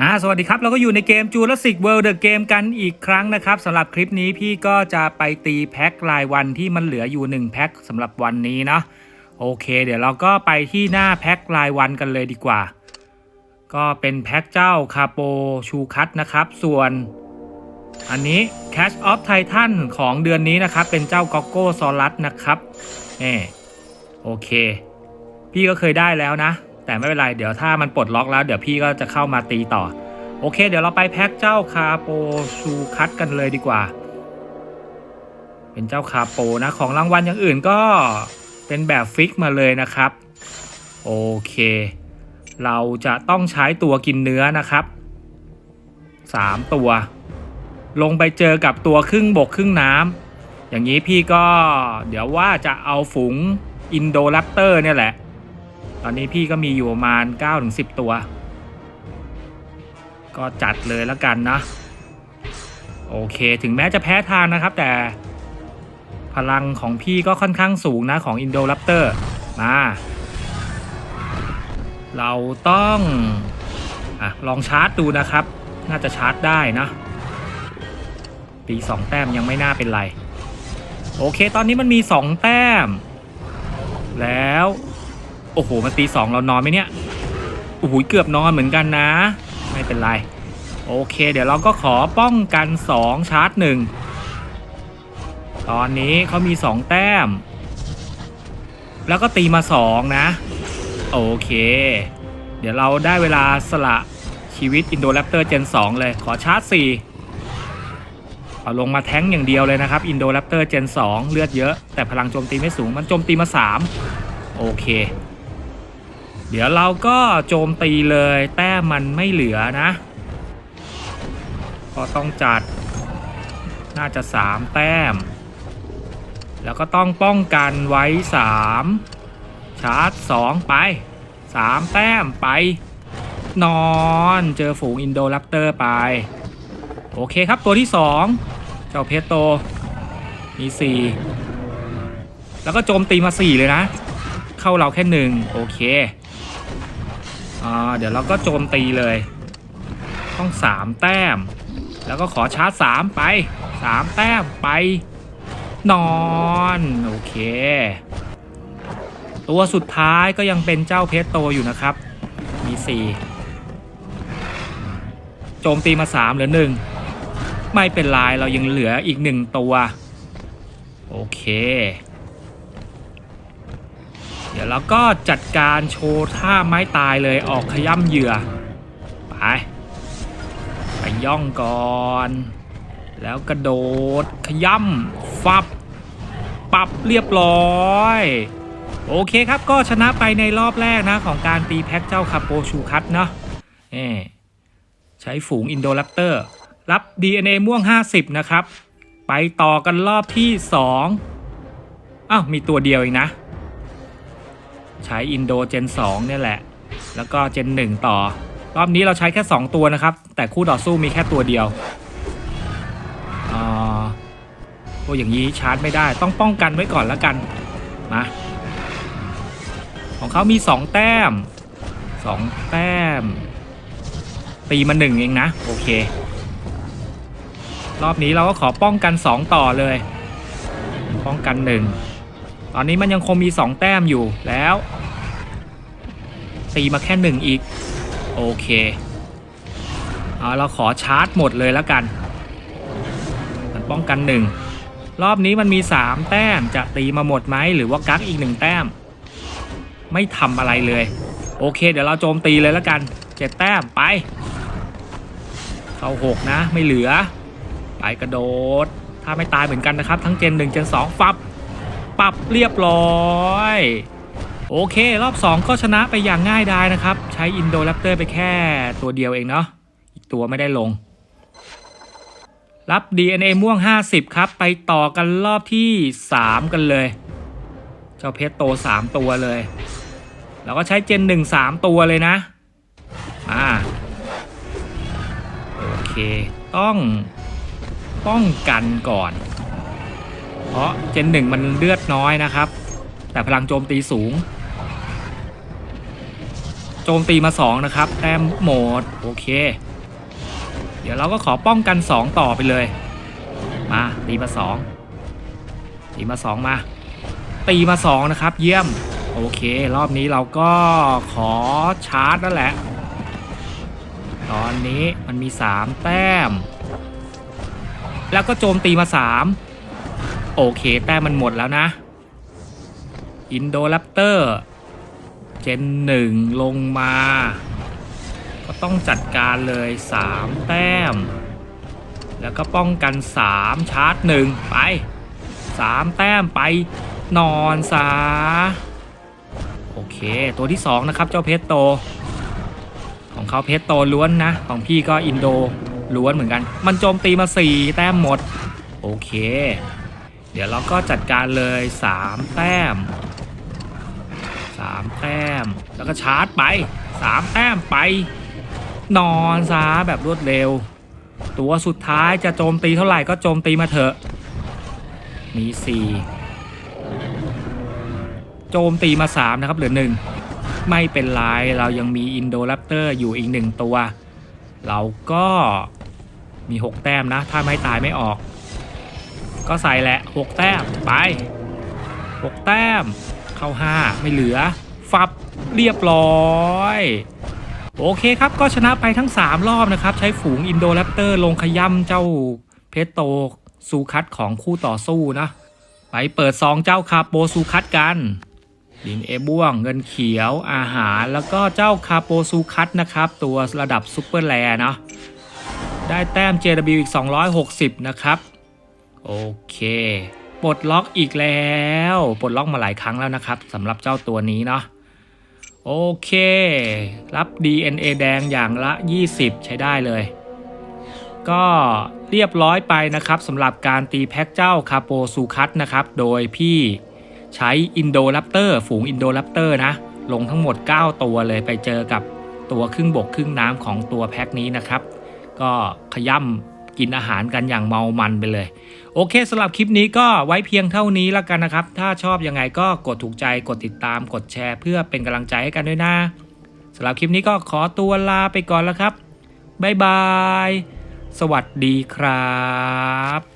อ่าสวัสดีครับ เราก็อยู่ในเกม Jurassic World The Game กันอีกครั้งนะครับสำหรับคลิปนี้พี่ก็จะไปตีแพ็ครายวันที่มันเหลืออยู่ 1 แพ็คสำหรับวันนี้เนาะโอเค เดี๋ยวเราก็ไปที่หน้าแพ็ครายวันกันเลยดีกว่า ก็เป็นแพ็คเจ้าคาโปชูคัตนะครับ ส่วน อันนี้ Cash of Titan ของเดือนนี้นะครับ เป็นเจ้าก o โก้ซอรัสนะครับนี่โอเค พี่ก็เคยได้แล้วนะ แต่ไม่เป็นไร เดี๋ยวถ้ามันปลดล็อกแล้ว เดี๋ยวพี่ก็จะเข้ามาตีต่อ โอเค เดี๋ยวเราไปแพ็คเจ้าคาโปชูคัตกันเลยดีกว่า เป็นเจ้าคาโปนะ ของรางวัลอย่างอื่นก็เป็นแบบฟิกมาเลยนะครับ โอเค เราจะต้องใช้ตัวกินเนื้อนะครับ 3 ตัว ลงไปเจอกับตัวครึ่งบกครึ่งน้ำอย่างนี้พี่ก็เดี๋ยวว่าจะเอาฝูงอินโดแรปเตอร์เนี่ยแหละ ตอนนี้พี่ก็มีอยู่ประมาณ 9-10 ตัว ก็จัดเลยแล้วกันนะ โอเคถึงแม้จะแพ้ทางนะครับแต่พลังของพี่ก็ค่อนข้างสูงนะของอินโดแรปเตอร์มา เราต้องอลองชาร์จดูนะครับ น่าจะชาร์จได้นะ ตีสองแต้มยังไม่น่าเป็นไร โอเค ตอนนี้มันมีสองแต้ม แล้ว โอ้โห มันตีสองเรานอนไหมเนี่ยโอ้โหเกือบนอนเหมือนกันนะ ไม่เป็นไร โอเค เดี๋ยวเราก็ขอป้องกัน2ชาร์จ1ตอนนี้เขามี2แต้ม แล้วก็ตีมา2นะ โอเค เดี๋ยวเราได้เวลาสละชีวิตอินโดแรปเตอร์เจน2เลย ขอชาร์จ4 เอาลงมาแท้งอย่างเดียวเลยนะครับอินโดแรปเตอร์เจน2 เลือดเยอะ แต่พลังโจมตีไม่สูงมันโจมตีมา 3 โอเค เดี๋ยวเราก็โจมตีเลยแต้มมันไม่เหลือนะ ก็ต้องจัดน่าจะ 3 แต้ม แล้วก็ต้องป้องกันไว้ 3 ชาร์จ 2 ไป 3 แต้มไป นอนเจอฝูงอินโดแรปเตอร์ไป โอเคครับตัวที่ 2 เจ้าเพชรโต มี4แล้วก็โจมตีมา4เลยนะ เข้าเราแค่หนึ่งโอเคอ่าเดี๋ยวเราก็โจมตีเลยต้อง3แต้ม แล้วก็ขอชาร์จ3ไป3แต้มไป นอน โอเค ตัวสุดท้ายก็ยังเป็นเจ้าเพชรโตอยู่นะครับ มี4โจมตีมา3เหลือ1 ไม่เป็นไรเรายังเหลืออีก1ตัว โอเค เดี๋ยวเราก็จัดการโชว์ท่าไม้ตายเลยออกขย่ำเหยื่อ ไป ไปย่องก่อน แล้วกระโดดขย่ำฟับปรับเรียบร้อยโอเคครับก็ชนะไปในรอบแรกนะของการตีแพ็กเจ้าคาโปชูคัตเนาะเอ่ใช้ฝูงอินโดแรปเตอร์ รับ DNA ม่วง 50 นะครับ ไปต่อกันรอบที่ 2 อ้าว มีตัวเดียวเองนะ ใช้อินโดเจน2เนี่ยแหละ แล้วก็เจน 1 ต่อ รอบนี้เราใช้แค่ 2 ตัวนะครับ แต่คู่ต่อสู้มีแค่ตัวเดียวอโอ้อย่างนี้ชาร์จไม่ได้ต้องป้องกันไว้ก่อนแล้วกันมาของเขามี 2 แต้ม 2 แต้ม ตีมาหนึ่งเองนะ โอเค รอบนี้เราก็ขอป้องกัน 2 ต่อเลย ป้องกัน 1 ตอนนี้มันยังคงมี 2 แต้มอยู่แล้ว ตีมาแค่ 1 อีก โอเคเอาเราขอชาร์จหมดเลยแล้วกัน มันป้องกัน 1 รอบนี้มันมี 3 แต้มจะตีมาหมดไหมหรือว่ากักอีก 1 แต้ม ไม่ทำอะไรเลย โอเค เดี๋ยวเราโจมตีเลยแล้วกัน 7 แต้มไปเข้า6นะไม่เหลือ ไปกระโดด ถ้าไม่ตายเหมือนกันนะครับ ทั้งเจน1เจน2ฟับปรับเรียบร้อย โอเค รอบ 2 ก็ชนะไปอย่างง่ายดายนะครับ ใช้อินโดแรปเตอร์ไปแค่ตัวเดียวเองเนาะอีกตัวไม่ได้ลง รับ DNA ม่วง 50 ครับ ไปต่อกันรอบที่ 3 กันเลย เจ้าเพชรโต 3 ตัวเลย แล้วก็ใช้เจน 1 3 ตัวเลยนะอ่าโอเค ต้อง ป้องกันก่อน เพราะเจน1มันเลือดน้อยนะครับ แต่พลังโจมตีสูง โจมตีมา 2 นะครับ แต้มโหมด โอเค เดี๋ยวเราก็ขอป้องกัน 2 ต่อไปเลย มาตีมา 2 ตีมา 2 มา ตีมา 2 นะครับ เยี่ยม โอเค รอบนี้เราก็ขอชาร์จนั่นแหละ ตอนนี้มันมี 3 แต้ม แล้วก็โจมตีมา3โอเคแต้มมันหมดแล้วนะอินโดแรปเตอร์เจนหนึ่งลงมา ก็ต้องจัดการเลย 3 แต้ม แล้วก็ป้องกัน 3 ชาร์จหนึ่งไป 3 แต้มไปนอนซาโอเค ตัวที่ 2 นะครับ เจ้าเพชรโต ของเขาเพชรโตล้วนนะ ของพี่ก็อินโด ล้วนเหมือนกัน มันโจมตีมา 4 แต้มหมด โอเค เดี๋ยวเราก็จัดการเลย 3 แต้ม 3 แต้ม แล้วก็ชาร์จไป 3 แต้มไป นอนซาแบบรวดเร็ว ตัวสุดท้ายจะโจมตีเท่าไหร่ก็โจมตีมาเถอะ มี 4 โจมตีมา 3 นะครับเหลือ 1 ไม่เป็นไร เรายังมีอินโดแรปเตอร์อยู่อีกหนึ่งตัวเราก็ มี 6 แต้มนะ ถ้าไม่ตายไม่ออก ก็ใส่แหละ 6 แต้มไป 6 แต้ม เข้า 5 ไม่เหลือ ฟับเรียบร้อย โอเคครับก็ชนะไปทั้ง 3 รอบนะครับ ใช้ฝูงอินโดแรปเตอร์ลงขย่ำเจ้าเพชโตซูคัตของคู่ต่อสู้นะ ไปเปิดซองเจ้าคาโปซูคัตกันดินเอบ้วงเงินเขียวอาหารแล้วก็เจ้าคาโปซูคัตนะครับ ตัวระดับซูเปอร์แรเนาะ ได้แต้ม JW อีก 260 นะครับ โอเค ปลดล็อกอีกแล้ว ปลดล็อกมาหลายครั้งแล้วนะครับสำหรับเจ้าตัวนี้เนาะโอเค รับ DNA แดงอย่างละ 20 ใช้ได้เลย ก็เรียบร้อยไปนะครับสำหรับการตีแพ็กเจ้าคาโปซูคัตนะครับ โดยพี่ใช้อินโดแรปเตอร์ฝูงอินโดแรปเตอร์นะ ลงทั้งหมด 9 ตัวเลยไปเจอกับตัวครึ่งบกครึ่งน้ำของตัวแพ็กนี้นะครับ ก็ขย่ำกินอาหารกันอย่างเมามันไปเลย โอเคสำหรับคลิปนี้ก็ไว้เพียงเท่านี้แล้วกันนะครับ ถ้าชอบยังไงก็กดถูกใจกดติดตามกดแชร์ เพื่อเป็นกำลังใจให้กันด้วยนะสำหรับคลิปนี้ก็ขอตัวลาไปก่อนแล้วครับบ๊ายบาย สวัสดีครับ